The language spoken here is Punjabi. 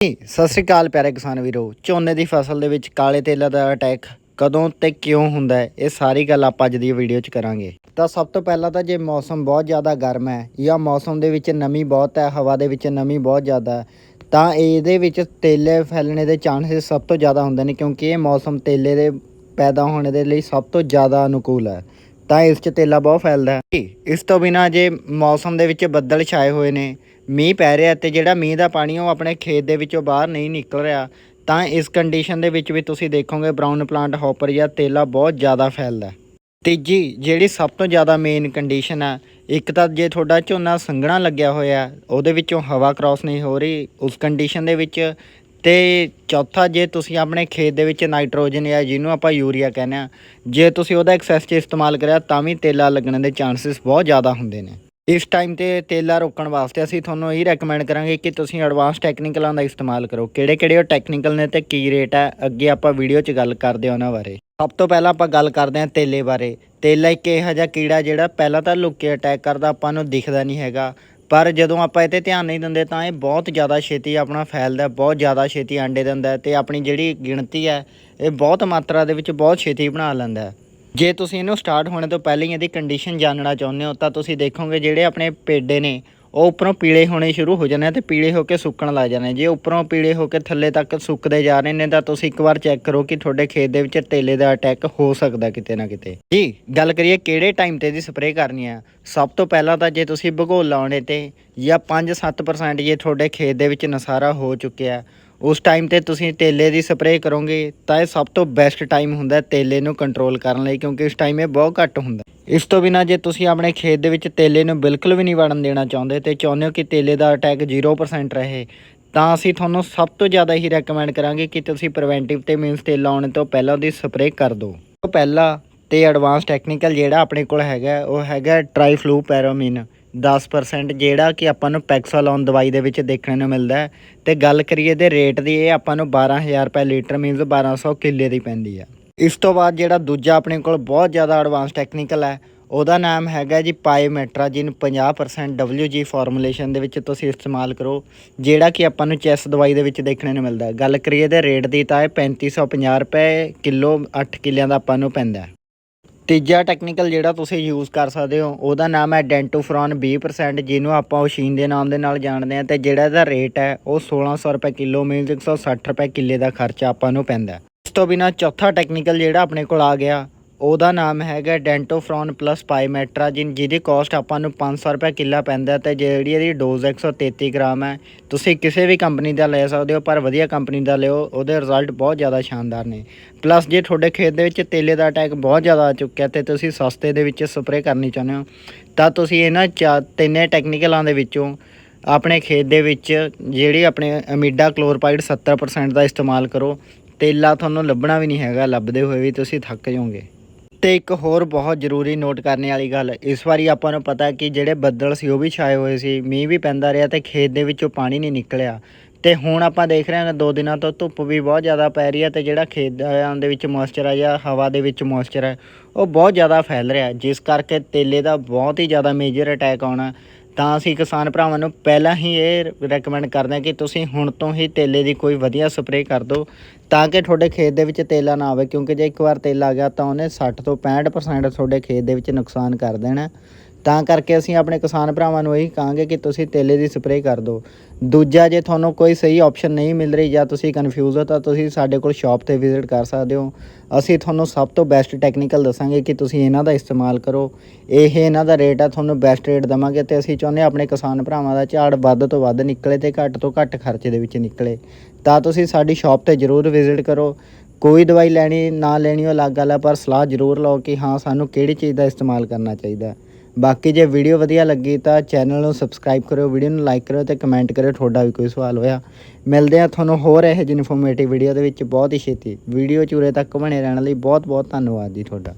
ਸਤਿ ਸ੍ਰੀ ਅਕਾਲ ਪਿਆਰੇ ਕਿਸਾਨ ਵੀਰੋ। ਝੋਨੇ ਦੀ ਫਸਲ ਦੇ ਵਿੱਚ ਕਾਲੇ ਤੇਲਾਂ ਦਾ ਅਟੈਕ ਕਦੋਂ ਤੇ ਕਿਉਂ ਹੁੰਦਾ ਹੈ, ਇਹ ਸਾਰੀ ਗੱਲ ਆਪਾਂ ਅੱਜ ਦੀ ਵੀਡੀਓ 'ਚ ਕਰਾਂਗੇ। ਤਾਂ ਸਭ ਤੋਂ ਪਹਿਲਾਂ ਤਾਂ ਜੇ ਮੌਸਮ ਬਹੁਤ ਜ਼ਿਆਦਾ ਗਰਮ ਹੈ ਜਾਂ ਮੌਸਮ ਦੇ ਵਿੱਚ ਨਮੀ ਬਹੁਤ ਹੈ, ਹਵਾ ਦੇ ਵਿੱਚ ਨਮੀ ਬਹੁਤ ਜ਼ਿਆਦਾ ਹੈ, ਤਾਂ ਇਹਦੇ ਵਿੱਚ ਤੇਲੇ ਫੈਲਣੇ ਦੇ ਚਾਂਸਸ ਸਭ ਤੋਂ ਜ਼ਿਆਦਾ ਹੁੰਦੇ ਨੇ ਕਿਉਂਕਿ ਇਹ ਮੌਸਮ ਤੇਲੇ ਦੇ ਪੈਦਾ ਹੋਣ ਦੇ ਲਈ ਸਭ ਤੋਂ ਜ਼ਿਆਦਾ ਅਨੁਕੂਲ ਹੈ। ਤਾਂ ਇਸ 'ਚ ਤੇਲਾ ਬਹੁਤ ਫੈਲਦਾ ਹੈ। ਇਸ ਤੋਂ ਬਿਨਾ ਜੇ ਮੌਸਮ ਦੇ ਵਿੱਚ ਬੱਦਲ ਛਾਏ ਹੋਏ ਨੇ, ਮੀਂਹ ਪੈ ਰਿਹਾ ਤੇ ਜਿਹੜਾ ਮੀਂਹ ਦਾ ਪਾਣੀ ਉਹ ਆਪਣੇ ਖੇਤ ਦੇ ਵਿੱਚੋਂ ਬਾਹਰ ਨਹੀਂ ਨਿਕਲ ਰਿਹਾ, ਤਾਂ ਇਸ ਕੰਡੀਸ਼ਨ ਦੇ ਵਿੱਚ ਵੀ ਤੁਸੀਂ ਦੇਖੋਗੇ ਬਰਾਊਨ ਪਲਾਂਟ ਹੌਪਰ ਜਾਂ ਤੇਲਾ ਬਹੁਤ ਜ਼ਿਆਦਾ ਫੈਲਦਾ ਤੀਜੀ, ਜਿਹੜੀ ਸਭ ਤੋਂ ਜ਼ਿਆਦਾ ਮੇਨ ਕੰਡੀਸ਼ਨ ਆ ਇੱਕ ਤਾਂ ਜੇ ਤੁਹਾਡਾ ਝੋਨਾ ਸੰਘਣਾ ਲੱਗਿਆ ਹੋਇਆ ਉਹਦੇ ਵਿੱਚੋਂ ਹਵਾ ਕ੍ਰਾਸ ਨਹੀਂ ਹੋ ਰਹੀ, ਉਸ ਕੰਡੀਸ਼ਨ ਦੇ ਵਿੱਚ ਤੇ ਚੌਥਾ, ਜੇ ਤੁਸੀਂ ਆਪਣੇ ਖੇਤ ਦੇ ਵਿੱਚ ਨਾਈਟ੍ਰੋਜਨ ਜਾਂ ਜਿਹਨੂੰ ਆਪਾਂ ਯੂਰੀਆ ਕਹਿੰਦੇ ਆ, ਜੇ ਤੁਸੀਂ ਉਹਦਾ ਐਕਸੈਸ 'ਚ ਇਸਤੇਮਾਲ ਕਰਿਆ, ਤਾਂ ਵੀ ਤੇਲਾ ਲੱਗਣ ਦੇ ਚਾਂਸਸ ਬਹੁਤ ਜ਼ਿਆਦਾ ਹੁੰਦੇ ਨੇ। ਇਸ ਟਾਈਮ ਤੇ ਤੇਲਾ ਰੋਕਣ ਵਾਸਤੇ ਅਸੀਂ ਤੁਹਾਨੂੰ ਇਹ ਰეკਮੈਂਡ ਕਰਾਂਗੇ ਕਿ ਤੁਸੀਂ ਐਡਵਾਂਸ ਟੈਕਨੀਕਲਾਂ ਦਾ ਇਸਤੇਮਾਲ ਕਰੋ। ਕਿਹੜੇ ਕਿਹੜੇ ਉਹ ਟੈਕਨੀਕਲ ਨੇ ਤੇ ਕੀ ਰੇਟ ਹੈ ਅੱਗੇ ਆਪਾਂ ਵੀਡੀਓ 'ਚ ਗੱਲ ਕਰਦੇ ਹਾਂ ਉਹਨਾਂ ਬਾਰੇ। ਸਭ ਤੋਂ ਪਹਿਲਾਂ ਆਪਾਂ ਗੱਲ ਕਰਦੇ ਹਾਂ ਤੇਲੇ ਬਾਰੇ। ਤੇਲਾ ਇੱਕ ਇਹੋ ਜਿਹਾ ਕੀੜਾ ਜਿਹੜਾ ਪਹਿਲਾਂ ਤਾਂ ਲੁੱਕ ਕੇ ਅਟੈਕ ਕਰਦਾ, ਆਪਾਂ ਨੂੰ ਦਿਖਦਾ ਨਹੀਂ ਹੈਗਾ। ਪਰ ਜਦੋਂ ਆਪਾਂ ਇਹ ਤੇ ਧਿਆਨ ਨਹੀਂ ਦਿੰਦੇ ਤਾਂ ਇਹ ਬਹੁਤ ਜ਼ਿਆਦਾ ਛੇਤੀ ਆਪਣਾ ਫੈਲਦਾ, ਬਹੁਤ ਜ਼ਿਆਦਾ ਛੇਤੀ ਆਂਡੇ ਦਿੰਦਾ ਹੈ ਤੇ ਆਪਣੀ ਜਿਹੜੀ ਗਿਣਤੀ ਹੈ, ਇਹ ਬਹੁਤ ਮਾਤਰਾ ਦੇ ਵਿੱਚ ਬਹੁਤ ਛੇਤੀ ਬਣਾ ਲੈਂਦਾ ਹੈ। ਜੇ ਤੁਸੀਂ ਇਹਨੂੰ ਸਟਾਰਟ ਹੋਣੇ ਤੋਂ ਪਹਿਲਾਂ ਹੀ ਇਹਦੀ ਕੰਡੀਸ਼ਨ ਜਾਣਨਾ ਚਾਹੁੰਦੇ ਹੋ ਤਾਂ ਤੁਸੀਂ ਦੇਖੋਗੇ ਜਿਹੜੇ ਆਪਣੇ ਪੇਡੇ ਨੇ ਉਹ ਉੱਪਰੋਂ ਪੀਲੇ ਹੋਣੇ ਸ਼ੁਰੂ ਹੋ ਜਾਂਦੇ ਆ ਤੇ ਪੀਲੇ ਹੋ ਕੇ ਸੁੱਕਣ ਲੱਗ ਜਾਂਦੇ ਜੇ ਉੱਪਰੋਂ ਪੀਲੇ ਹੋ ਕੇ ਥੱਲੇ ਤੱਕ ਸੁੱਕਦੇ ਜਾ ਰਹੇ ਨੇ ਤਾਂ ਤੁਸੀਂ ਇੱਕ ਵਾਰ ਚੈੱਕ ਕਰੋ ਕਿ ਤੁਹਾਡੇ ਖੇਤ ਦੇ ਵਿੱਚ ਤੇਲੇ ਦਾ ਅਟੈਕ ਹੋ ਸਕਦਾ ਕਿਤੇ ਨਾ ਕਿਤੇ। ਜੀ, ਗੱਲ ਕਰੀਏ ਕਿਹੜੇ ਟਾਈਮ ਤੇ ਇਹਦੀ ਸਪਰੇਅ ਕਰਨੀ ਆ? ਸਭ ਤੋਂ ਪਹਿਲਾਂ ਤਾਂ ਜੇ ਤੁਸੀਂ ਭਗੋਲ ਲਾਉਣੇ ਤੇ ਜਾਂ 5-7% ਜੇ ਤੁਹਾਡੇ ਖੇਤ ਦੇ ਵਿੱਚ ਨਸਾਰਾ ਹੋ ਚੁੱਕਿਆ ਉਸ ਟਾਈਮ ਤੇ ਤੁਸੀਂ ਤੇਲੇ ਦੀ ਸਪਰੇਅ ਕਰੋਗੇ, ਤਾਂ ਇਹ ਸਭ ਤੋਂ ਬੈਸਟ ਟਾਈਮ ਹੁੰਦਾ ਤੇਲੇ ਨੂੰ ਕੰਟਰੋਲ ਕਰਨ ਲਈ, ਕਿਉਂਕਿ ਇਸ ਟਾਈਮ ਇਹ ਬਹੁਤ ਘੱਟ ਹੁੰਦਾ ਇਸ ਤੋਂ ਬਿਨਾ ਜੇ ਤੁਸੀਂ ਆਪਣੇ ਖੇਤ ਦੇ ਵਿੱਚ ਤੇਲੇ ਨੂੰ ਬਿਲਕੁਲ ਵੀ ਨਹੀਂ ਵੜਨ ਦੇਣਾ ਚਾਹੁੰਦੇ ਤੇ ਚਾਹੁੰਦੇ ਹੋ ਕਿ ਤੇਲੇ ਦਾ ਅਟੈਕ 0% ਰਹੇ, ਤਾਂ ਅਸੀਂ ਤੁਹਾਨੂੰ ਸਭ ਤੋਂ ਜ਼ਿਆਦਾ ਹੀ ਰეკਮੈਂਡ ਕਰਾਂਗੇ ਕਿ ਤੁਸੀਂ ਪ੍ਰੀਵੈਂਟਿਵ ਤੇ ਮੀਨਸ ਤੇਲ ਲਾਉਣ ਤੋਂ ਪਹਿਲਾਂ ਉਹਦੀ ਸਪਰੇਅ ਕਰ ਦਿਓ। ਤੋਂ ਪਹਿਲਾਂ ਤੇ ਐਡਵਾਂਸ ਟੈਕਨੀਕਲ ਜਿਹੜਾ ਆਪਣੇ ਕੋਲ ਹੈਗਾ, ਉਹ ਹੈਗਾ ਟ੍ਰਾਈਫਲੂਪੈਰਾਮਿਨ 10% ਜਿਹੜਾ ਕਿ ਆਪਾਂ ਨੂੰ ਪੈਕਸਾਲੋਨ ਦਵਾਈ ਦੇ ਵਿੱਚ ਦੇਖਣ ਨੂੰ ਮਿਲਦਾ ਹੈ। ਤੇ ਗੱਲ ਕਰੀਏ ਦੇ ਰੇਟ ਦੀ, ਇਹ ਆਪਾਂ ਨੂੰ 12000 ਰੁਪਏ ਲੀਟਰ ਮੀਨਸ 1200 ਕਿੱਲੇ ਦੀ ਪੈਂਦੀ ਆ। ਇਸ ਤੋਂ ਬਾਅਦ ਜਿਹੜਾ ਦੂਜਾ ਆਪਣੇ ਕੋਲ ਬਹੁਤ ਜ਼ਿਆਦਾ ਐਡਵਾਂਸ ਟੈਕਨੀਕਲ ਹੈ, ਉਹਦਾ ਨਾਮ ਹੈਗਾ ਜੀ ਪਾਈਮੈਟਰਾਜਿਨ 50% WG ਫਾਰਮੂਲੇਸ਼ਨ ਦੇ ਵਿੱਚ ਤੁਸੀਂ ਇਸਤੇਮਾਲ ਕਰੋ, ਜਿਹੜਾ ਕਿ ਆਪਾਂ ਨੂੰ ਚੈਸ ਦਵਾਈ ਦੇ ਵਿੱਚ ਦੇਖਣ ਨੂੰ ਮਿਲਦਾ ਗੱਲ ਕਰੀਏ ਦੇ ਰੇਟ ਦੀ, ਤਾਂ ਇਹ 3550 ਰੁਪਏ ਕਿਲੋ 8 ਕਿੱਲਿਆਂ ਦਾ ਆਪਾਂ ਨੂੰ ਪੈਂਦਾ ਤੀਜਾ ਟੈਕਨੀਕਲ ਜਿਹੜਾ ਤੁਸੀਂ ਯੂਜ਼ ਕਰ ਸਕਦੇ ਹੋ, ਉਹਦਾ ਨਾਮ ਹੈ ਡੈਂਟੋਫਰੋਨ 20% ਜਿਹਨੂੰ ਆਪਾਂ ਓਸ਼ੀਨ ਦੇ ਨਾਮ ਦੇ ਨਾਲ ਜਾਣਦੇ ਹਾਂ ਤੇ ਜਿਹੜਾ ਇਹਦਾ ਰੇਟ ਹੈ, ਉਹ 1600 ਰੁਪਏ ਕਿਲੋ ਮੀਨਸ 160 ਰੁਪਏ ਕਿੱਲੇ ਦਾ ਖਰਚਾ ਆਪਾਂ ਨੂੰ ਪੈਂਦਾ ਇਸ ਤੋਂ ਬਿਨਾ ਚੌਥਾ ਟੈਕਨੀਕਲ ਜਿਹੜਾ ਆਪਣੇ ਕੋਲ ਆ ਗਿਆ ਉਹਦਾ ਨਾਮ ਹੈਗਾ ਡੈਂਟੋਫਰੋਨ ਪਲੱਸ ਪਾਈਮੈਟਰਾਜਿਨ ਜਿਹਦੀ ਕਾਸਟ ਆਪਾਂ ਨੂੰ 500 ਰੁਪਏ ਕਿੱਲਾ ਪੈਂਦਾ ਤੇ ਜਿਹੜੀ ਇਹਦੀ ਡੋਜ਼ 133 ਗ੍ਰਾਮ ਹੈ। ਤੁਸੀਂ ਕਿਸੇ ਵੀ ਕੰਪਨੀ ਦਾ ਲੈ ਸਕਦੇ ਹੋ, ਪਰ ਵਧੀਆ ਕੰਪਨੀ ਦਾ ਲਿਓ, ਉਹਦੇ ਰਿਜ਼ਲਟ ਬਹੁਤ ਜ਼ਿਆਦਾ ਸ਼ਾਨਦਾਰ ਨੇ। ਪਲੱਸ ਜੇ ਤੁਹਾਡੇ ਖੇਤ ਦੇ ਵਿੱਚ ਤੇਲੇ ਦਾ ਅਟੈਕ ਬਹੁਤ ਜ਼ਿਆਦਾ ਆ ਚੁੱਕਿਆ ਤੇ ਤੁਸੀਂ ਸਸਤੇ ਦੇ ਵਿੱਚ ਸਪਰੇਅ ਕਰਨੀ ਚਾਹੁੰਦੇ ਹੋ, ਤਾਂ ਤੁਸੀਂ ਇਹਨਾਂ ਚਾ, ਤਿੰਨੇ ਟੈਕਨੀਕਲਾਂ ਦੇ ਵਿੱਚੋਂ ਆਪਣੇ ਖੇਤ ਦੇ ਵਿੱਚ ਜਿਹੜੀ ਆਪਣੇ ਅਮੀਡਾ ਕਲੋਰਪਾਈਡ 70% ਦਾ ਇਸਤੇਮਾਲ ਕਰੋ। ਤੇਲਾ ਤੁਹਾਨੂੰ ਲੱਭਣਾ ਵੀ ਨਹੀਂ ਹੈਗਾ, ਲੱਭਦੇ ਹੋਏ ਵੀ ਤੁਸੀਂ ਥੱਕ ਜਾਓਗੇ। ਤੇ ਇੱਕ ਹੋਰ ਬਹੁਤ ਜ਼ਰੂਰੀ ਨੋਟ ਕਰਨ ਵਾਲੀ ਗੱਲ, ਇਸ ਵਾਰੀ ਆਪਾਂ ਨੂੰ ਪਤਾ ਕਿ ਜਿਹੜੇ ਬੱਦਲ ਸੀ ਉਹ ਵੀ ਛਾਏ ਹੋਏ ਸੀ, ਮੀਂਹ ਵੀ ਪੈਂਦਾ ਰਿਹਾ ਤੇ ਖੇਤ ਦੇ ਵਿੱਚੋਂ ਪਾਣੀ ਨਹੀਂ ਨਿਕਲਿਆ। ਤੇ ਹੁਣ ਆਪਾਂ ਦੇਖ ਰਹੇ ਹਾਂ ਦੋ ਦਿਨਾਂ ਤੋਂ ਧੁੱਪ ਵੀ ਬਹੁਤ ਜ਼ਿਆਦਾ ਪੈ ਰਹੀ ਹੈ ਤੇ ਜਿਹੜਾ ਖੇਤਾਂ ਦੇ ਵਿੱਚ ਮੋਇਸਚਰ ਹੈ ਜਾਂ ਹਵਾ ਦੇ ਵਿੱਚ ਮੋਇਸਚਰ ਹੈ ਉਹ ਬਹੁਤ ਜ਼ਿਆਦਾ ਫੈਲ ਰਿਹਾ। ਜਿਸ ਕਰਕੇ ਤੇਲੇ ਦਾ ਬਹੁਤ ਹੀ ਜ਼ਿਆਦਾ ਮੇਜਰ ਅਟੈਕ ਆਉਣਾ ਤਾਂ ਅਸੀਂ ਕਿਸਾਨ ਭਰਾਵਾਂ ਨੂੰ ਪਹਿਲਾਂ ਹੀ ਇਹ ਰეკਮੈਂਡ ਕਰਦੇ ਹਾਂ ਕਿ ਤੁਸੀਂ ਹੁਣ ਤੋਂ ਹੀ ਤੇਲੇ ਦੀ ਕੋਈ ਵਧੀਆ ਸਪਰੇਅ ਕਰ ਦਿਓ, ਤਾਂ ਕਿ ਤੁਹਾਡੇ ਖੇਤ ਦੇ ਵਿੱਚ ਤੇਲਾ ਨਾ ਆਵੇ, ਕਿਉਂਕਿ ਜੇ ਇੱਕ ਵਾਰ ਤੇਲ ਆ ਗਿਆ ਤਾਂ ਉਹਨੇ 60 ਤੋਂ 65% ਤੁਹਾਡੇ ਖੇਤ ਦੇ ਵਿੱਚ ਨੁਕਸਾਨ ਕਰ ਦੇਣਾ। ਤਾਂ ਕਰਕੇ ਅਸੀਂ ਆਪਣੇ ਕਿਸਾਨ ਭਰਾਵਾਂ ਨੂੰ ਇਹੀ ਕਹਾਂਗੇ ਕਿ ਤੁਸੀਂ ਤੇਲੇ ਦੀ ਸਪਰੇਅ ਕਰ ਦਿਓ। ਦੂਜਾ, ਜੇ ਤੁਹਾਨੂੰ ਕੋਈ ਸਹੀ ਆਪਸ਼ਨ ਨਹੀਂ ਮਿਲ ਰਹੀ ਜਾਂ ਤੁਸੀਂ ਕਨਫਿਊਜ਼ ਹੋ, ਤਾਂ ਤੁਸੀਂ ਸਾਡੇ ਕੋਲ ਸ਼ਾਪ ਤੇ ਵਿਜ਼ਿਟ ਕਰ ਸਕਦੇ ਹੋ। ਅਸੀਂ ਤੁਹਾਨੂੰ ਸਭ ਤੋਂ ਬੈਸਟ ਟੈਕਨੀਕਲ ਦੱਸਾਂਗੇ ਕਿ ਤੁਸੀਂ ਇਹਨਾਂ ਦਾ ਇਸਤੇਮਾਲ ਕਰੋ। ਇਹ ਇਹਨਾਂ ਦਾ ਰੇਟ ਆ, ਤੁਹਾਨੂੰ ਬੈਸਟ ਰੇਟ ਦਵਾਂਗੇ ਤੇ ਅਸੀਂ ਚਾਹੁੰਦੇ ਹਾਂ ਆਪਣੇ ਕਿਸਾਨ ਭਰਾਵਾਂ ਦਾ ਝਾੜ ਵੱਧ ਤੋਂ ਵੱਧ ਨਿਕਲੇ ਤੇ ਘੱਟ ਤੋਂ ਘੱਟ ਖਰਚੇ ਦੇ ਵਿੱਚ ਨਿਕਲੇ। ਤਾਂ ਤੁਸੀਂ ਸਾਡੀ ਸ਼ਾਪ ਤੇ ਜਰੂਰ ਵਿਜ਼ਿਟ ਕਰੋ। ਕੋਈ ਦਵਾਈ ਲੈਣੀ, ਨਾ ਲੈਣੀ ਉਹ ਅਲੱਗ ਗੱਲ ਹੈ ਪਰ ਸਲਾਹ ਜ਼ਰੂਰ ਲਓ ਕਿ ਹਾਂ, ਸਾਨੂੰ ਕਿਹੜੀ ਚੀਜ਼ ਦਾ ਇਸਤੇਮਾਲ ਕਰਨਾ ਚਾਹੀਦਾ। ਬਾਕੀ ਜੇ ਵੀਡੀਓ ਵਧੀਆ ਲੱਗੀ ਤਾਂ ਚੈਨਲ ਨੂੰ ਸਬਸਕ੍ਰਾਈਬ ਕਰਿਓ ਵੀਡੀਓ ਨੂੰ ਲਾਈਕ ਕਰਿਓ ਤੇ ਕਮੈਂਟ ਕਰਿਓ, ਤੁਹਾਡਾ ਵੀ ਕੋਈ ਸਵਾਲ ਹੋਇਆ। ਮਿਲਦੇ ਆ ਤੁਹਾਨੂੰ ਹੋਰ ਇਹੋ ਜਿਹੀ ਇਨਫੋਰਮੇਟਿਵ ਵੀਡੀਓ ਦੇ ਵਿੱਚ। ਬਹੁਤ ਹੀ ਛੇਤੀ। ਵੀਡੀਓ ਚੂਰੇ ਤੱਕ ਬਣੇ ਰਹਿਣ ਲਈ ਬਹੁਤ ਬਹੁਤ ਧੰਨਵਾਦ ਜੀ ਤੁਹਾਡਾ।